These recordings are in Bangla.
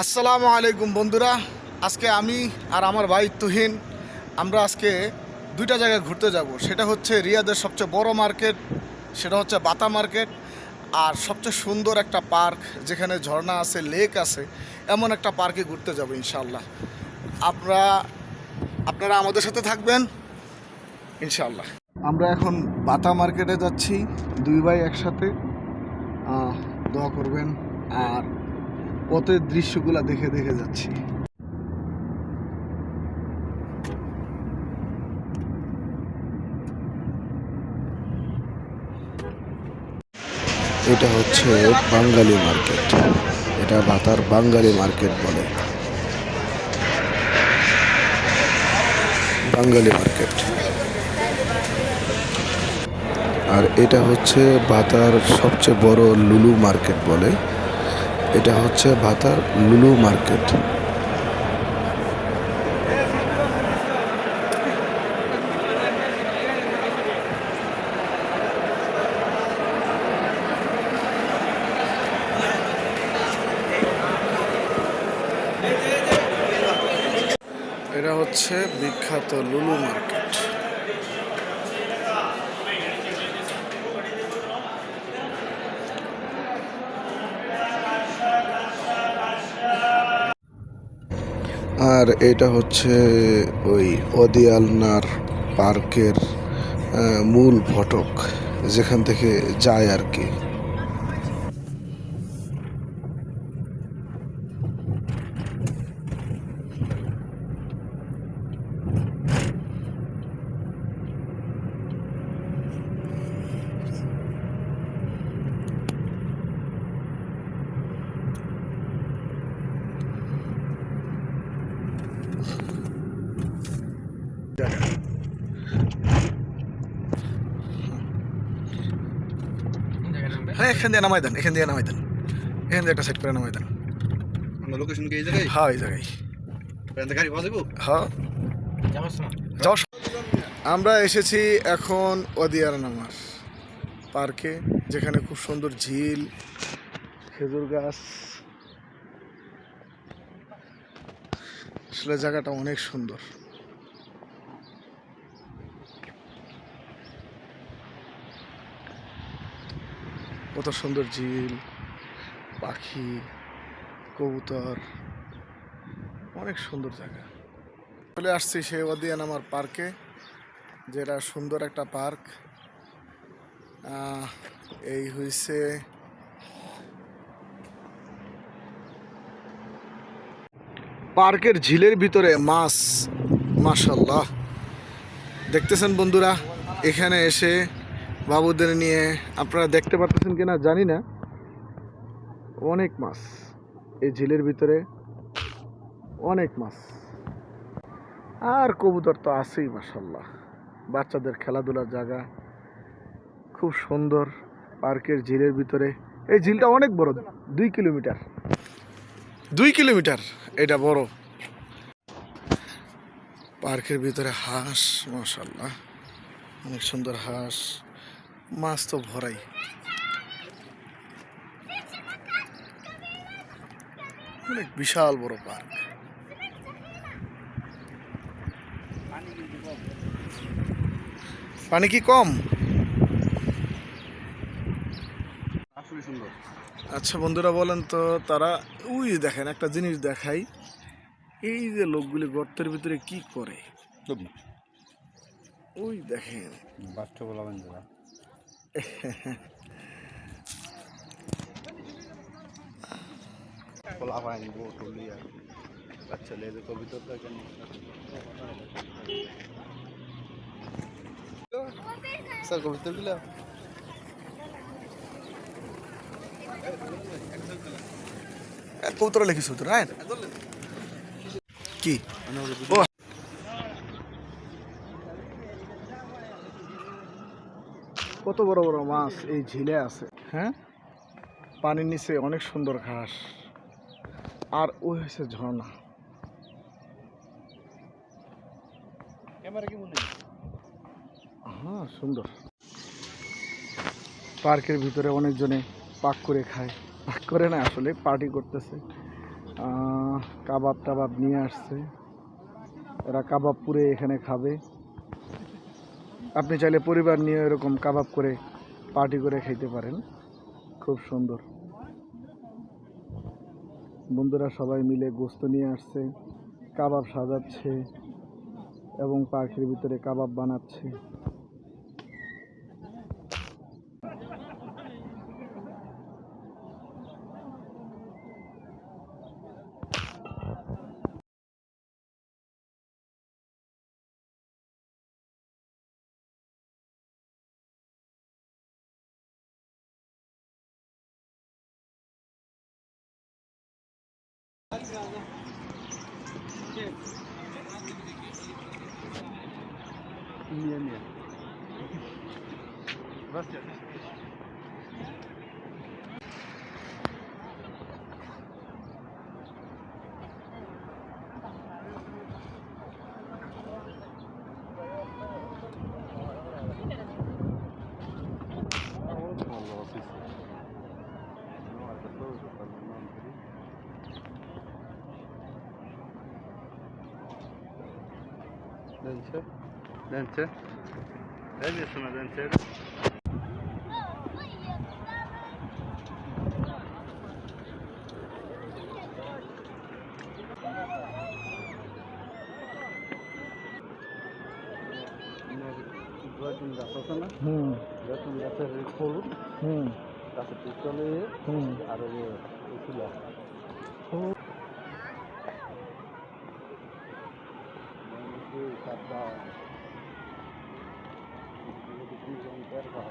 আসসালামু আলাইকুম বন্ধুরা। আজকে আমি আর আমার ভাই তুহিন, আমরা আজকে দুইটা জায়গায় ঘুরতে যাব। সেটা হচ্ছে রিয়াদের সবচেয়ে বড় মার্কেট, সেটা হচ্ছে বাতা মার্কেট, আর সবচেয়ে সুন্দর একটা পার্ক, যেখানে ঝর্ণা আছে, লেক আছে, এমন একটা পার্কে ঘুরতে যাব ইনশাল্লাহ আপনারা আপনারা আমাদের সাথে থাকবেন ইনশাল্লাহ আমরা এখন বাতা মার্কেটে যাচ্ছি, দুই ভাই একসাথে। দোয়া করবেন। আর পথের দৃশ্যগুলো দেখে দেখে যাচ্ছি। এটা হচ্ছে বাঙালি মার্কেট। এটা ভাতার বাঙালি মার্কেট বলে। বাঙালি মার্কেট। আর এটা হচ্ছে ভাতার সবচেয়ে বড় লুলু মার্কেট বলে। এটা হচ্ছে ভাতার লুলু মার্কেট। এটা হচ্ছে বিখ্যাত লুলু মার্কেট। আর এটা হচ্ছে ওই অদিয়ালনার পার্কের মূল ফটক যেখান থেকে যায় আর কি হ্যাঁ এখান দিয়ে নামাই দেন এখান দিয়ে নামাই দেন। এখান দিয়ে একটা সেট করে নামাই দেন। আমরা লোকেশন কি এই জায়গায়? হ্যাঁ এই জায়গায়। প্যান্টে গাড়ি পাওয়া যাব হ্যাঁ। যাওয়ার আমরা এসেছি এখন অদিয়ার নামার পার্কে যেখানে খুব সুন্দর ঝিল খেজুর গাছ। আসলে জায়গাটা অনেক সুন্দর। কত সুন্দর ঝিল, পাখি, কবুতর, অনেক সুন্দর জায়গা। চলে আসছি সেই ওদিয়ান আমার পার্কে, যেটা সুন্দর একটা পার্ক। এই হইছে পার্কের ঝিলের ভিতরে মাছ মাশাল্লাহ দেখতেছেন বন্ধুরা, এখানে এসে বাবুদের নিয়ে আপনারা দেখতে পারতেছেন কিনা জানি না। অনেক মাছ এই ঝিলের ভিতরে। অনেক মাছ। আর কবুতর তো আছেই মাসাল্লাহ বাচ্চাদের খেলাধুলার জায়গা খুব সুন্দর পার্কের ঝিলের ভিতরে। এই ঝিলটা অনেক বড়, দুই কিলোমিটার। দুই কিলোমিটার, এটা বড়। পার্কের ভিতরে হাঁস মাসাল্লাহ অনেক সুন্দর হাঁস। মাছ তো ভরাই। অনেক বিশাল বড় পার্ক। পানি কি কম? আচ্ছা বন্ধুরা বলেন তো তারা ওই দেখেন একটা জিনিস দেখাই। এই যে লোকগুলি গর্তের ভিতরে কি করে? ওই দেখেন। বাচ্চা বলাবেন বাচ্চা লেগে কবিতা দেখেন স্যার কবিতা দিলা কৌতরা লিখিস তো রায় কি? কত বড় বড় মাছ এই ঝিলে আছে। হ্যাঁ? পানির নিচে অনেক সুন্দর ঘাস। আর ওই হচ্ছে ঝর্ণা। হ্যাঁ সুন্দর। পার্কের ভিতরে অনেকজনে পাক করে খায়। পাক করে না আসলে পার্টি করতেছে। কাবাব টাবাব নিয়ে আসছে। এরা কাবাব পুরে এখানে খাবে। আপনি চাইলে পরিবার নিয়ে এরকম কাবাব করে পার্টি করে খেতে পারেন। খুব সুন্দর। বন্ধুরা সবাই মিলে গোস্ত নিয়ে আসছে, কাবাব সাজাচ্ছে এবং পাখির ভিতরে কাবাব বানাচ্ছে। Не, не. Здравствуйте. Sana dance. রতন গাছ আছে না হুম রতন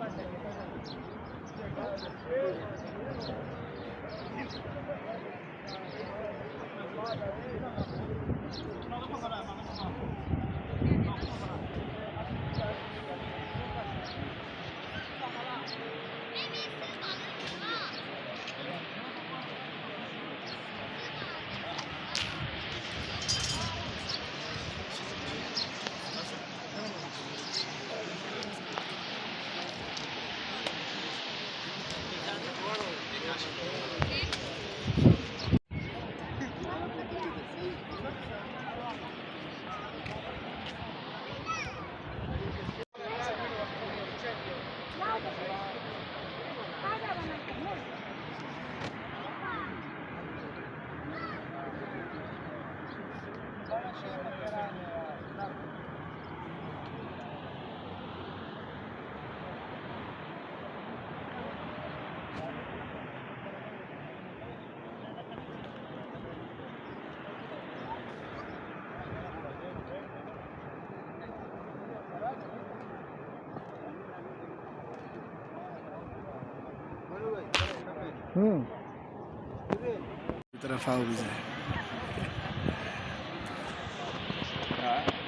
গাছের ফুল হুম গাছের હમ તરફ આવું છે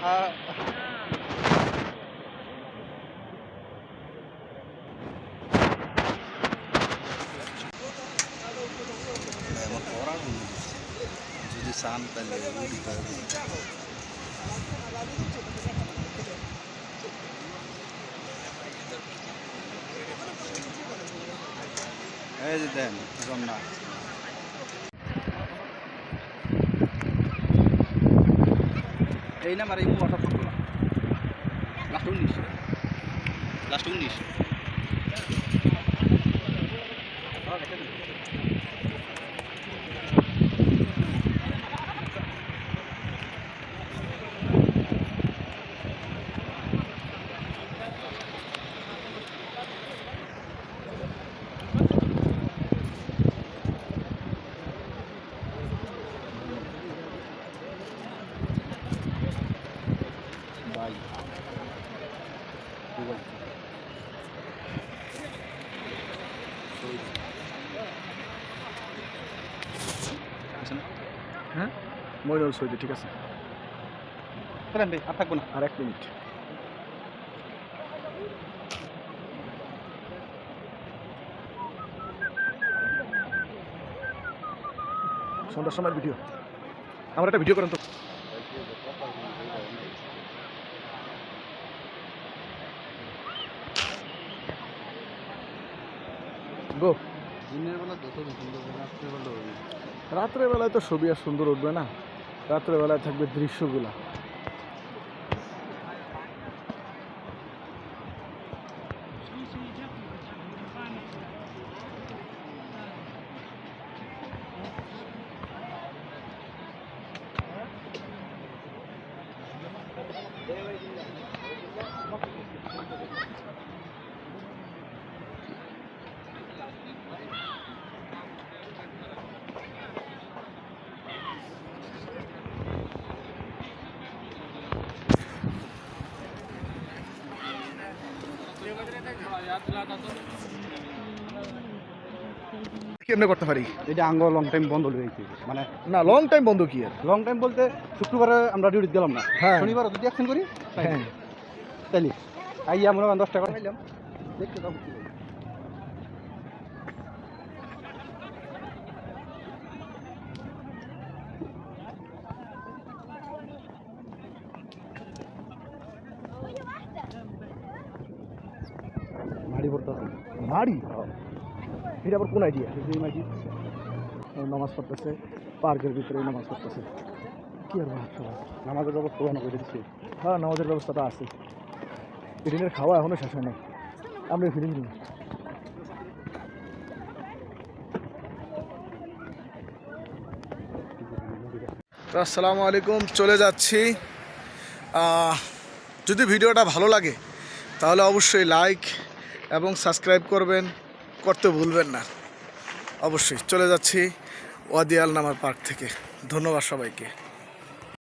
આ શાંત ઉડી ગયું এই যে দেন জমনা এই নাম্বার এই ওয়াটার ফটো লাস্ট উনিশ। লাস্ট উনিশ। মইনুল সৈদি ঠিক আছে? ভাই আর থাকব না। আর এক মিনিট। সন্ধ্যার সময় ভিডিও আমার একটা ভিডিও করেন তো। গো দিনের বেলা যত সুন্দর রাত্রে রাত্রেবেলায় তো ছবি আর সুন্দর উঠবে না। রাত্রেবেলায় থাকবে দৃশ্যগুলা। কেমনে করতে পারি? এটা আঙ্গ লং টাইম বন্ধ হয়ে মানে না লং টাইম বন্ধ কি আর লং টাইম বলতে শুক্রবারে আমরা ডিউটি গেলাম না। হ্যাঁ। শনিবার যদি অ্যাকশন করি হ্যাঁ। তাইলে। আইয়া আমরা দশ টাকা খাইলাম। দেখতে পাবো কি হয়। এটা আবার কোন আইডিয়া এই মাটি নামাজ পড়তেছে পার্কের ভিতরে নামাজ পড়তেছে। কি আর নামাজের ব্যবস্থা ভালো করে দিচ্ছে। হ্যাঁ নামাজের ব্যবস্থাটা আছে। এদিনের খাওয়া এখনও শেষ হয় নাই আমরা ফিরে ফিরি আসসালামু আলাইকুম চলে যাচ্ছি। যদি ভিডিওটা ভালো লাগে তাহলে অবশ্যই লাইক এবং সাবস্ক্রাইব করবেন, করতে ভুলবেন না। অবশ্যই চলে যাচ্ছি ওয়াদিয়াল নামার পার্ক থেকে। ধন্যবাদ সবাইকে।